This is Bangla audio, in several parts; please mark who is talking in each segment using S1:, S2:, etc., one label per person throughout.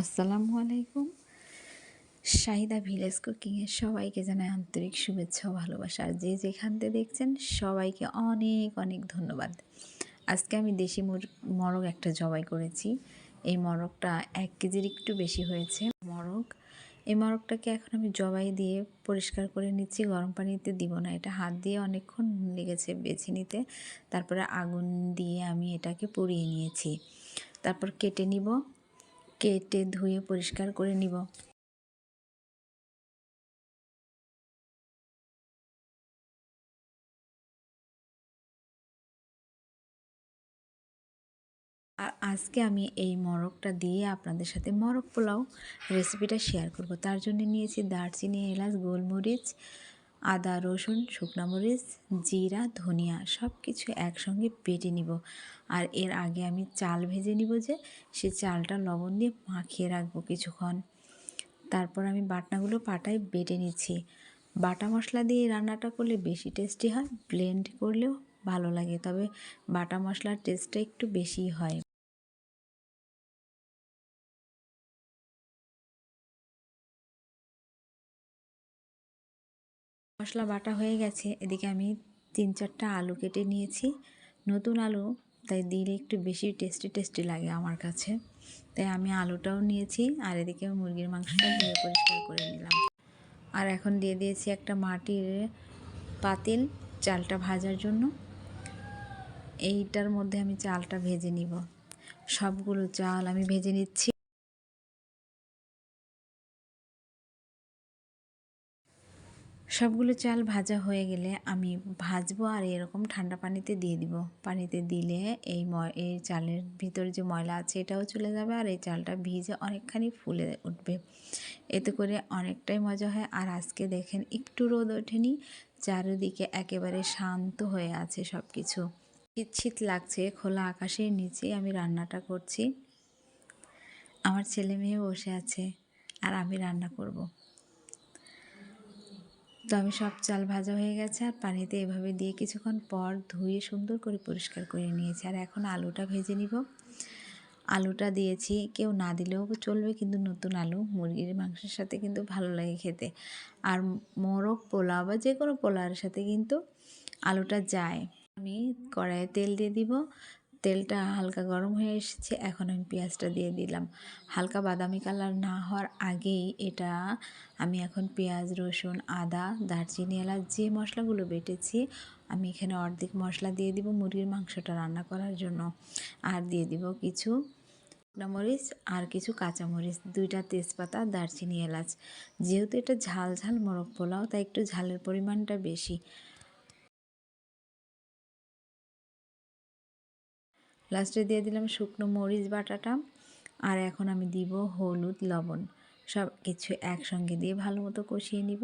S1: আসসালামু আলাইকুম। শাহিদা ভিলেজ কুকিংয়ের সবাইকে জানাই আন্তরিক শুভেচ্ছা ও ভালোবাসা। আর যে যেখান থেকে দেখছেন, সবাইকে অনেক অনেক ধন্যবাদ। আজকে আমি দেশি মরগ একটা জবাই করেছি। এই মরগটা এক কেজির একটু বেশি হয়েছে, মরগ। এই মরগটাকে এখন আমি জবাই দিয়ে পরিষ্কার করে নিচ্ছি, গরম পানিতে দিব না। এটা হাত দিয়ে অনেকক্ষণ লেগেছে বেছে নিতে। তারপরে আগুন দিয়ে আমি এটাকে পুড়িয়ে নিয়েছি। তারপর কেটে নিব। কেটে ধুয়ে পরিষ্কার করে নিব। আর আজকে আমি এই মরকটা দিয়ে আপনাদের সাথে মরক পোলাও রেসিপিটা শেয়ার করব। তার জন্য নিয়েছি দারচিনি, এলাচ, গোলমরিচ আদা, রসুন, শুকনো মরিচ, জিরা, ধনিয়া সব কিছু একসঙ্গে বেটে নিব। আর এর আগে আমি চাল ভেজে নিব যে, সে চালটা লবণ দিয়ে মাখিয়ে রাখব কিছুক্ষণ। তারপর আমি বাটনাগুলো পাটায় বেটে নিচ্ছি। বাটা মশলা দিয়ে রান্নাটা করলে বেশি টেস্টি হয়, ব্লেন্ড করলেও ভালো লাগে, তবে বাটা মশলার টেস্টটা একটু বেশি হয়। মশলা বাটা হয়ে গেছে, এদিকে আমি তিন চারটা আলু কেটে নিয়েছি। নতুন আলু, তাই দিলে একটু বেশি টেস্টি টেস্টি লাগে আমার কাছে। তাই আমি আলুটাও নিয়েছি, আর এদিকে মুরগির মাংসটা ধুয়ে পরিষ্কার করে নিলাম। আর এখন দিয়ে দিয়েছি একটা মাটির পাতিল চালটা ভাজার জন্য। এইটার মধ্যে আমি চালটা ভেজে নিব। সবগুলো চাল আমি ভেজে নিচ্ছি। সবগুলো চাল ভাজা হয়ে গেলে আমি ভাজবো আর এরকম ঠান্ডা পানিতে দিয়ে দিব। পানিতে দিলে এই এই চালের ভিতরে যে ময়লা আছে এটাও চলে যাবে আর এই চালটা ভিজে অনেকখানি ফুলে উঠবে। এতে করে অনেকটাই মজা হয়। আর আজকে দেখেন একটু রোদ ওঠেনি, চারিদিকে একেবারে শান্ত হয়ে আছে সব কিছু শীত শীত লাগছে, খোলা আকাশের নিচে আমি রান্নাটা করছি। আমার ছেলে মেয়ে বসে আছে আর আমি রান্না করব। তো আমি সব চাল ভাজা হয়ে গেছে আর পানিতে এভাবে দিয়ে কিছুক্ষণ পর ধুয়ে সুন্দর করে পরিষ্কার করে নিয়েছি। আর এখন আলুটা ভেজে নিব। আলুটা দিয়েছি। কেউ না দিলেও চলবে, কিন্তু নতুন আলু মুরগির মাংসের সাথে কিন্তু ভালো লাগে খেতে। আর মোরগ পোলাও বা যে কোনো পোলাওয়ের সাথে কিন্তু আলুটা যায়। আমি কড়াইয়ে তেল দিয়ে দিব। তেলটা হালকা গরম হয়ে এসেছে, এখন আমি পেঁয়াজটা দিয়ে দিলাম। হালকা বাদামি কালার না হওয়ার আগেই এটা আমি এখন পেঁয়াজ, রসুন, আদা, দারচিনি এলাচ যে মশলাগুলো বেটেছি, আমি এখানে অর্ধেক মশলা দিয়ে দিব মুরগির মাংসটা রান্না করার জন্য। আর দিয়ে দিব কিছু মরিচ আর কিছু কাঁচামরিচ দুইটা তেজপাতা, দারচিনি, এলাচ। যেহেতু এটা ঝাল ঝাল মোরগ পোলাও, তাই একটু ঝালের পরিমাণটা বেশি। লাস্টে দিয়ে দিলাম শুকনো মরিচ বাটাটা। আর এখন আমি দিব হলুদ লবণ। সব কিছু একসঙ্গে দিয়ে ভালো মতো কষিয়ে নিব।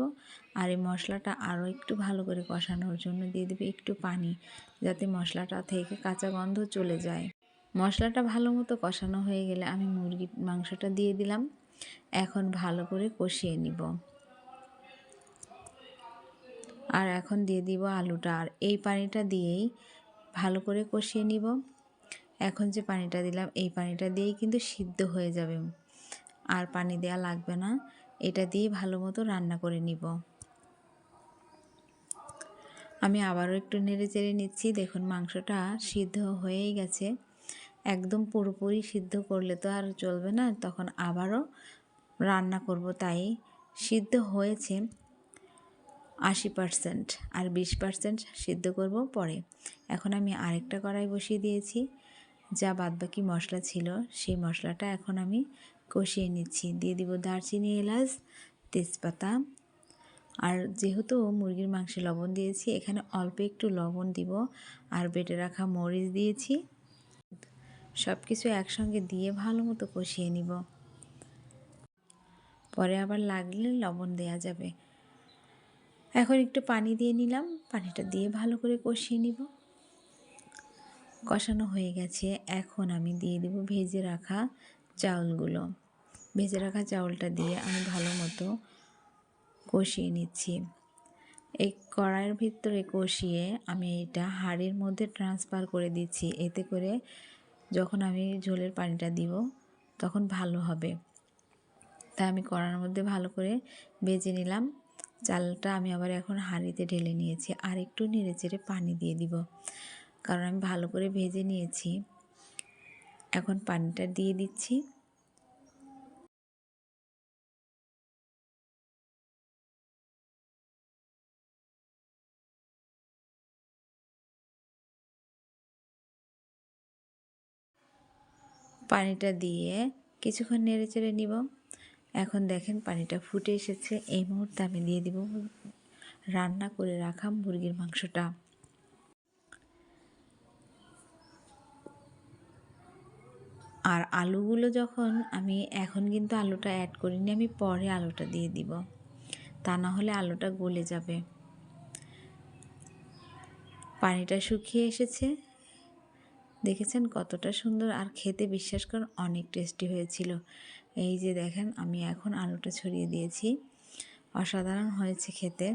S1: আর এই মশলাটা আরও একটু ভালো করে কষানোর জন্য দিয়ে দেবে একটু পানি, যাতে মশলাটা থেকে কাঁচা গন্ধ চলে যায়। মশলাটা ভালো মতো কষানো হয়ে গেলে আমি মুরগি মাংসটা দিয়ে দিলাম। এখন ভালো করে কষিয়ে নিব। আর এখন দিয়ে দিব আলুটা। আর এই পানিটা দিয়েই ভালো করে কষিয়ে নিব। এখন যে পানিটা দিলাম, এই পানিটা দিয়েই কিন্তু সিদ্ধ হয়ে যাবে। আর পানি দেওয়া লাগবে না, এটা দিয়ে ভালো মতো রান্না করে নিব। আমি আবারও একটু নেড়ে চেড়ে নিচ্ছি। দেখুন, মাংসটা সিদ্ধ হয়েই গেছে। একদম পুরোপুরি সিদ্ধ করলে তো আর চলবে না, তখন আবারও রান্না করব তাই। সিদ্ধ হয়েছে আশি পারসেন্ট, আর বিশ পারসেন্ট সিদ্ধ করব পরে। এখন আমি আরেকটা কড়াই বসিয়ে দিয়েছি। যা বাদবাকি মশলা ছিল, সেই মশলাটা এখন আমি কষিয়ে নিচ্ছি। দিয়ে দিব দারচিনি, এলাচ, তেজপাতা। আর যেহেতু মুরগির মাংসে লবণ দিয়েছি, এখানে অল্প একটু লবণ দিব আর বেটে রাখা মরিচ দিয়েছি। সব কিছু একসঙ্গে দিয়ে ভালো মতো কষিয়ে নিব। পরে আবার লাগলে লবণ দেয়া যাবে। এখন একটু পানি দিয়ে নিলাম, পানিটা দিয়ে ভালো করে কষিয়ে নিব। কষানো হয়ে গেছে। এখন আমি দিয়ে দেব ভেজে রাখা চাউলগুলো। ভেজে রাখা চাউলটা দিয়ে আমি ভালো মতো কষিয়ে নিচ্ছি। এই কড়াইয়ের ভিতরে কষিয়ে আমি এটা হাড়ির মধ্যে ট্রান্সফার করে দিচ্ছি। এতে করে যখন আমি ঝোলের পানিটা দিব, তখন ভালো হবে। তাই আমি কড়ার মধ্যে ভালো করে ভেজে নিলাম। চালটা আমি আবার এখন হাঁড়িতে ঢেলে নিয়েছি। আর একটু নেড়ে চেড়ে পানি দিয়ে দিব। কারণ আমি ভালো করে ভেজে নিয়েছি। এখন পানিটা দিয়ে দিচ্ছি। পানিটা দিয়ে কিছুক্ষণ নেড়ে চেড়ে নিব। এখন দেখেন পানিটা ফুটে এসেছে। এই মুহূর্তে আমি দিয়ে দিব রান্না করে রাখা মুরগির মাংসটা। আর আলুগুলো যখন আমি, এখন কিন্তু আলুটা অ্যাড করিনি, আমি পরে আলুটা দিয়ে দিব। তা না হলে আলুটা গলে যাবে। পানিটা শুকিয়ে এসেছে। দেখেছেন কতটা সুন্দর? আর খেতে বিশ্বাস করুন, অনেক টেস্টি হয়েছিল। এই যে দেখেন, আমি এখন আলুটা ছড়িয়ে দিয়েছি। অসাধারণ হয়েছে খেতে।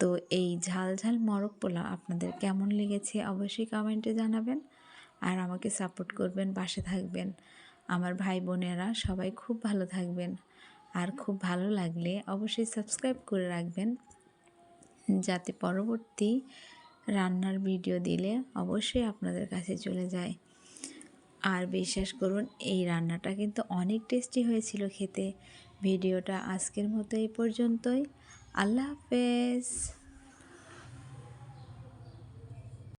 S1: তো এই ঝাল ঝাল মরক পোলাও আপনাদের কেমন লেগেছে অবশ্যই কমেন্টে জানাবেন। আর আমাকে সাপোর্ট করবেন, পাশে থাকবেন। আমার ভাই বোনেরা সবাই খুব ভালো থাকবেন। আর খুব ভালো লাগলে অবশ্যই সাবস্ক্রাইব করে রাখবেন। যাতে পরবর্তী রান্নার ভিডিও দিলে অবশ্যই আপনাদের কাছে চলে যায়। আর বিশ্বাস করুন, এই রান্নাটা কিন্তু অনেক টেস্টি হয়েছিল খেতে। ভিডিওটা আজকের মতো এই পর্যন্তই। আল্লাহ হাফেজ।